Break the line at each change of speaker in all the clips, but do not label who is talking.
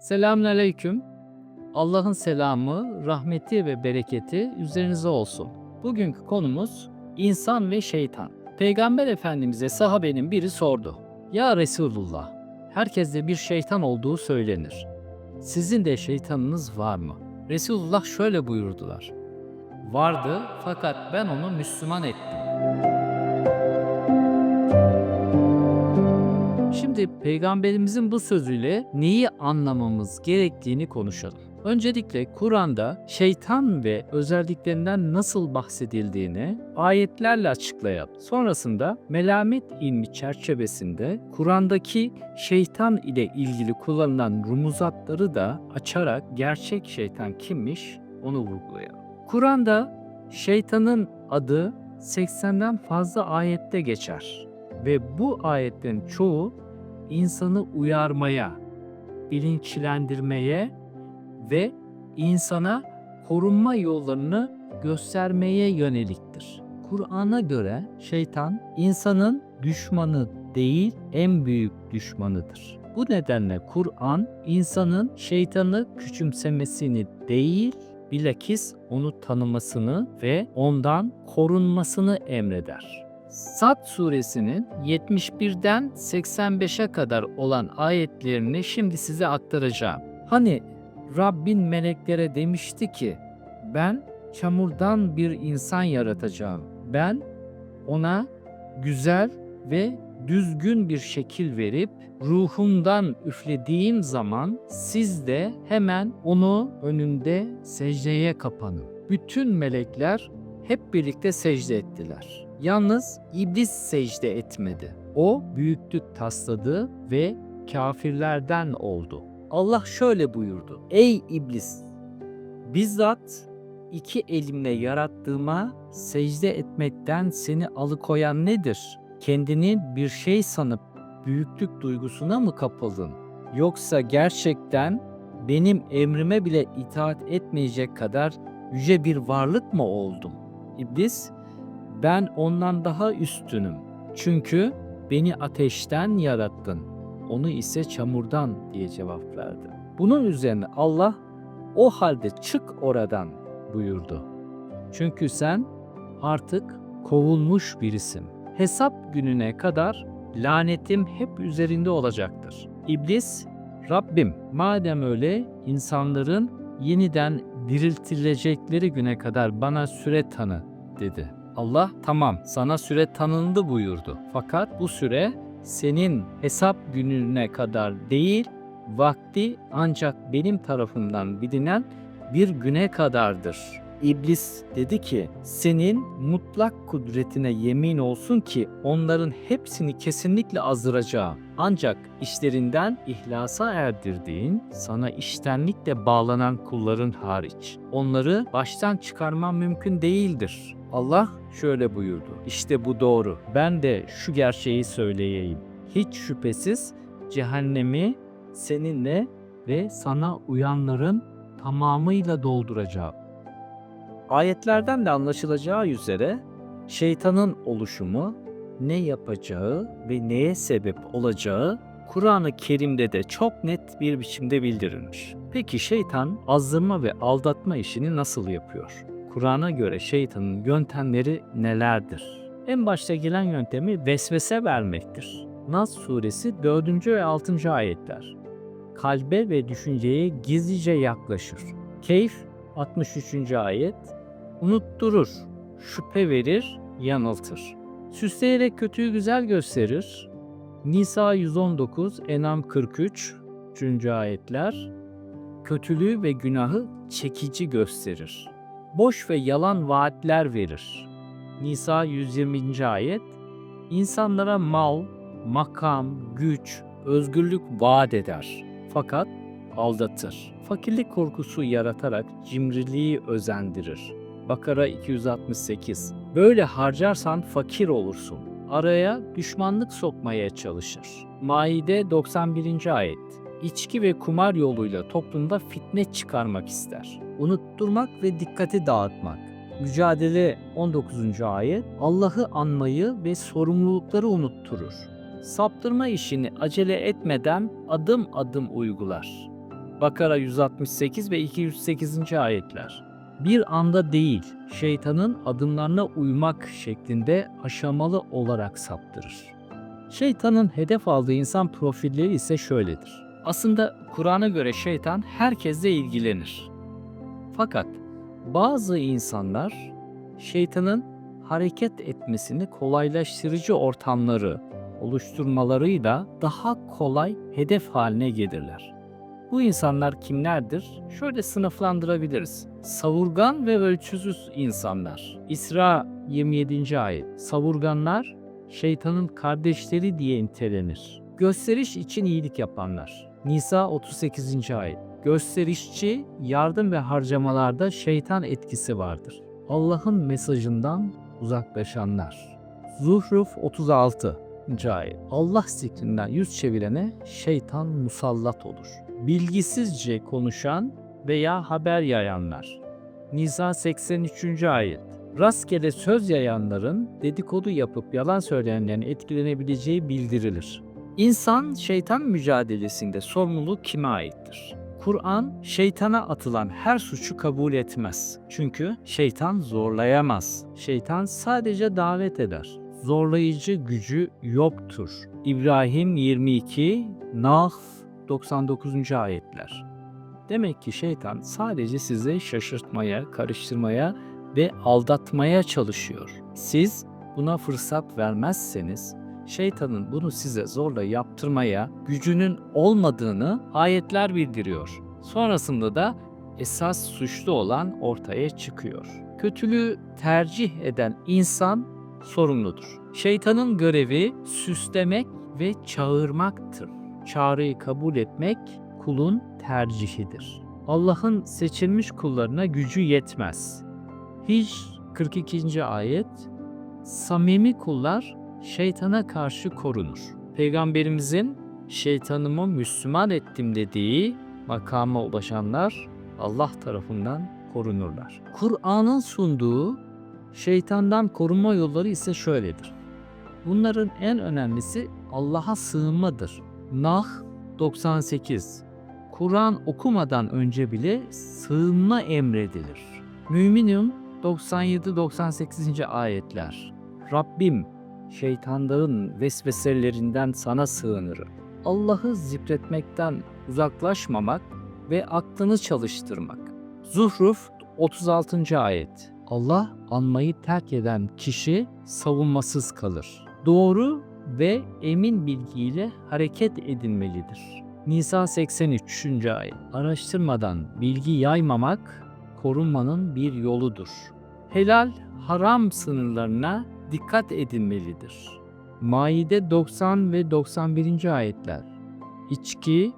Selamünaleyküm. Allah'ın selamı, rahmeti ve bereketi üzerinize olsun. Bugünkü konumuz insan ve şeytan. Peygamber Efendimiz'e sahabenin biri sordu. Ya Resulullah, herkeste bir şeytan olduğu söylenir. Sizin de şeytanınız var mı? Resulullah şöyle buyurdular. Vardı fakat ben onu Müslüman ettim. Şimdi peygamberimizin bu sözüyle neyi anlamamız gerektiğini konuşalım. Öncelikle Kur'an'da şeytan ve özelliklerinden nasıl bahsedildiğini ayetlerle açıklayalım. Sonrasında melamet ilmi çerçevesinde Kur'an'daki şeytan ile ilgili kullanılan rumuzatları da açarak gerçek şeytan kimmiş onu vurgulayalım. Kur'an'da şeytanın adı 80'den fazla ayette geçer ve bu ayetlerin çoğu insanı uyarmaya, bilinçlendirmeye ve insana korunma yollarını göstermeye yöneliktir. Kur'an'a göre şeytan insanın düşmanı değil, en büyük düşmanıdır. Bu nedenle Kur'an insanın şeytanı küçümsemesini değil, bilakis onu tanımasını ve ondan korunmasını emreder. Sad suresinin 71'den 85'e kadar olan ayetlerini şimdi size aktaracağım. Hani Rabbin meleklere demişti ki ben çamurdan bir insan yaratacağım. Ben ona güzel ve düzgün bir şekil verip ruhumdan üflediğim zaman siz de hemen onu önünde secdeye kapanın. Bütün melekler hep birlikte secde ettiler. Yalnız iblis secde etmedi. O büyüklük tasladı ve kafirlerden oldu. Allah şöyle buyurdu. Ey iblis! Bizzat iki elimle yarattığıma secde etmekten seni alıkoyan nedir? Kendini bir şey sanıp büyüklük duygusuna mı kapıldın? Yoksa gerçekten benim emrime bile itaat etmeyecek kadar yüce bir varlık mı oldum? İblis, ben ondan daha üstünüm. Çünkü beni ateşten yarattın. Onu ise çamurdan diye cevap verdi. Bunun üzerine Allah o halde çık oradan buyurdu. Çünkü sen artık kovulmuş birisin. Hesap gününe kadar lanetim hep üzerinde olacaktır. İblis, Rabbim madem öyle insanların yeniden diriltilecekleri güne kadar bana süre tanı dedi. Allah tamam sana süre tanındı buyurdu. Fakat bu süre senin hesap gününe kadar değil, vakti ancak benim tarafından bilinen bir güne kadardır. İblis dedi ki, senin mutlak kudretine yemin olsun ki onların hepsini kesinlikle azdıracağım. Ancak işlerinden ihlasa erdirdiğin, sana iştenlikle bağlanan kulların hariç. Onları baştan çıkarman mümkün değildir. Allah şöyle buyurdu. İşte bu doğru. Ben de şu gerçeği söyleyeyim. Hiç şüphesiz cehennemi seninle ve sana uyanların tamamıyla dolduracağım. Ayetlerden de anlaşılacağı üzere şeytanın oluşumu, ne yapacağı ve neye sebep olacağı Kur'an-ı Kerim'de de çok net bir biçimde bildirilmiş. Peki şeytan azdırma ve aldatma işini nasıl yapıyor? Kur'an'a göre şeytanın yöntemleri nelerdir? En başta gelen yöntemi vesvese vermektir. Nas suresi 4. ve 6. ayetler. Kalbe ve düşünceye gizlice yaklaşır. Keyf 63. ayet. Unutturur, şüphe verir, yanıltır. Süsleyerek kötüyü güzel gösterir. Nisa 119, Enam 43. 3. ayetler. Kötülüğü ve günahı çekici gösterir boş ve yalan vaatler verir. Nisa 120. ayet İnsanlara mal, makam, güç, özgürlük vaat eder. Fakat aldatır. Fakirlik korkusu yaratarak cimriliği özendirir. Bakara 268 Böyle harcarsan fakir olursun. Araya düşmanlık sokmaya çalışır. Maide 91. ayet İçki ve kumar yoluyla toplumda fitne çıkarmak ister unutturmak ve dikkati dağıtmak. Mücadele 19. ayet Allah'ı anmayı ve sorumlulukları unutturur. Saptırma işini acele etmeden adım adım uygular. Bakara 168 ve 208. ayetler. Bir anda değil, şeytanın adımlarına uymak şeklinde aşamalı olarak saptırır. Şeytanın hedef aldığı insan profilleri ise şöyledir. Aslında Kur'an'a göre şeytan herkesle ilgilenir. Fakat bazı insanlar şeytanın hareket etmesini kolaylaştırıcı ortamları oluşturmalarıyla daha kolay hedef haline gelirler. Bu insanlar kimlerdir? Şöyle sınıflandırabiliriz. Savurgan ve ölçüsüz insanlar. İsra 27. ayet. Savurganlar şeytanın kardeşleri diye nitelenir. Gösteriş için iyilik yapanlar. Nisa 38. ayet. Gösterişçi, yardım ve harcamalarda şeytan etkisi vardır. Allah'ın mesajından uzaklaşanlar. Zuhruf 36. ayet. Allah zikrinden yüz çevirene şeytan musallat olur. Bilgisizce konuşan veya haber yayanlar. Nisa 83. ayet. Rastgele söz yayanların dedikodu yapıp yalan söyleyenlerin etkilenebileceği bildirilir. İnsan şeytan mücadelesinde sorumluluk kime aittir? Kur'an şeytana atılan her suçu kabul etmez. Çünkü şeytan zorlayamaz. Şeytan sadece davet eder. Zorlayıcı gücü yoktur. İbrahim 22, Nahl 99. ayetler. Demek ki şeytan sadece sizi şaşırtmaya, karıştırmaya ve aldatmaya çalışıyor. Siz buna fırsat vermezseniz şeytanın bunu size zorla yaptırmaya gücünün olmadığını ayetler bildiriyor. Sonrasında da esas suçlu olan ortaya çıkıyor. Kötülüğü tercih eden insan sorumludur. Şeytanın görevi süslemek ve çağırmaktır. Çağrıyı kabul etmek kulun tercihidir. Allah'ın seçilmiş kullarına gücü yetmez. Hiç 42. ayet Samimi kullar şeytana karşı korunur. Peygamberimizin şeytanımı Müslüman ettim dediği makama ulaşanlar Allah tarafından korunurlar. Kur'an'ın sunduğu şeytandan korunma yolları ise şöyledir. Bunların en önemlisi Allah'a sığınmadır. Nah 98 Kur'an okumadan önce bile sığınma emredilir. Müminun 97-98. ayetler. Rabbim şeytanların vesveselerinden sana sığınırım. Allah'ı zikretmekten uzaklaşmamak ve aklını çalıştırmak. Zuhruf 36. ayet. Allah anmayı terk eden kişi savunmasız kalır. Doğru ve emin bilgiyle hareket edilmelidir. Nisa 83. ayet. Araştırmadan bilgi yaymamak korunmanın bir yoludur. Helal haram sınırlarına dikkat edilmelidir. Maide 90 ve 91. ayetler. İçki,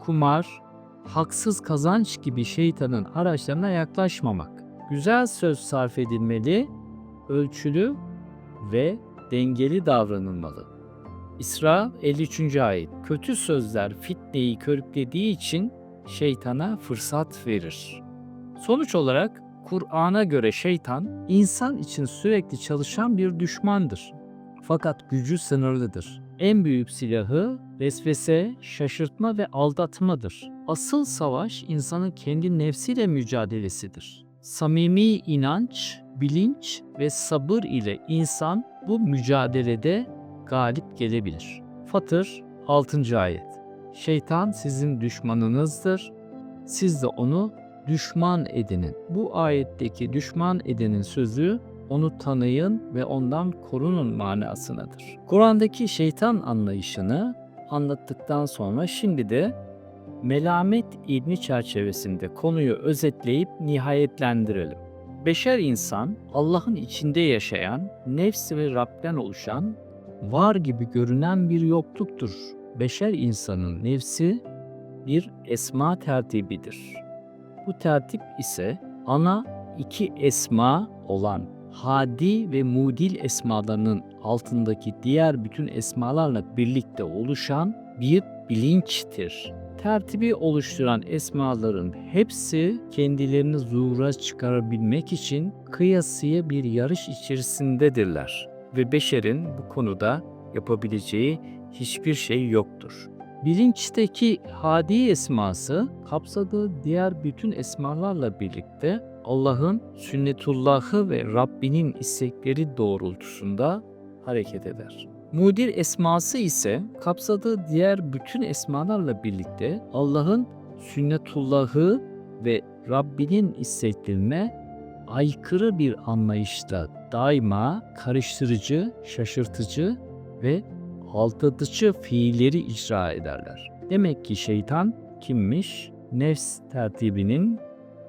kumar, haksız kazanç gibi şeytanın araçlarına yaklaşmamak. Güzel söz sarf edilmeli, ölçülü ve dengeli davranılmalı. İsra 53. ayet. Kötü sözler fitneyi körüklediği için şeytana fırsat verir. Sonuç olarak Kur'an'a göre şeytan insan için sürekli çalışan bir düşmandır. Fakat gücü sınırlıdır. En büyük silahı vesvese, şaşırtma ve aldatmadır. Asıl savaş insanın kendi nefsiyle mücadelesidir. Samimi inanç, bilinç ve sabır ile insan bu mücadelede galip gelebilir. Fatır 6. ayet. Şeytan sizin düşmanınızdır. Siz de onu düşman edinin. Bu ayetteki düşman edinin sözü onu tanıyın ve ondan korunun manasınadır. Kur'an'daki şeytan anlayışını anlattıktan sonra şimdi de melamet ilmi çerçevesinde konuyu özetleyip nihayetlendirelim. Beşer insan Allah'ın içinde yaşayan, nefsi ve Rab'den oluşan, var gibi görünen bir yokluktur. Beşer insanın nefsi bir esma tertibidir. Bu tertip ise ana iki esma olan hadi ve mudil esmalarının altındaki diğer bütün esmalarla birlikte oluşan bir bilinçtir. Tertibi oluşturan esmaların hepsi kendilerini zuhura çıkarabilmek için kıyasıya bir yarış içerisindedirler ve beşerin bu konuda yapabileceği hiçbir şey yoktur. Bilinçteki hadi esması kapsadığı diğer bütün esmalarla birlikte Allah'ın sünnetullahı ve Rabbinin istekleri doğrultusunda hareket eder. Mudir esması ise kapsadığı diğer bütün esmalarla birlikte Allah'ın sünnetullahı ve Rabbinin isteklerine aykırı bir anlayışla daima karıştırıcı, şaşırtıcı ve aldatıcı fiilleri icra ederler. Demek ki şeytan kimmiş? Nefs tertibinin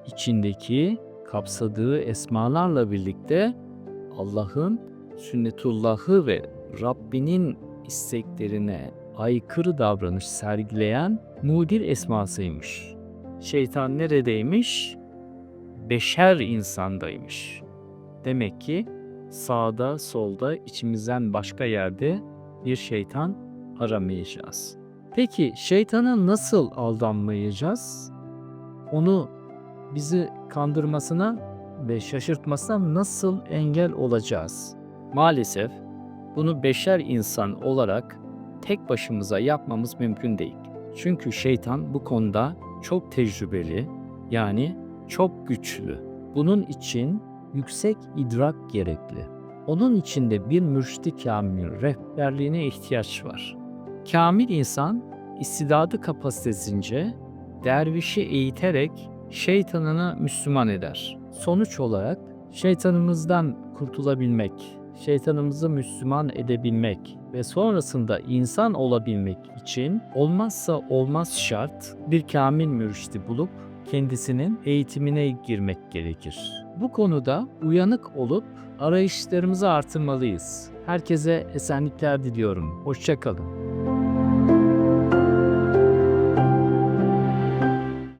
içindeki kapsadığı esmalarla birlikte Allah'ın sünnetullahı ve Rabbinin isteklerine aykırı davranış sergileyen mudir esmasıymış. Şeytan neredeymiş? Beşer insandaymış. Demek ki sağda solda içimizden başka yerde bir şeytan aramayacağız. Peki şeytana nasıl aldanmayacağız? Onu bizi kandırmasına ve şaşırtmasına nasıl engel olacağız? Maalesef bunu beşer insan olarak tek başımıza yapmamız mümkün değil. Çünkü şeytan bu konuda çok tecrübeli, yani çok güçlü. Bunun için yüksek idrak gerekli. Onun için de bir mürşidi kamil rehberliğine ihtiyaç var. Kamil insan istidadı kapasitesince dervişi eğiterek şeytanını Müslüman eder. Sonuç olarak şeytanımızdan kurtulabilmek, şeytanımızı Müslüman edebilmek ve sonrasında insan olabilmek için olmazsa olmaz şart bir kamil mürşidi bulup kendisinin eğitimine girmek gerekir. Bu konuda uyanık olup arayışlarımızı artırmalıyız. Herkese esenlikler diliyorum. Hoşçakalın.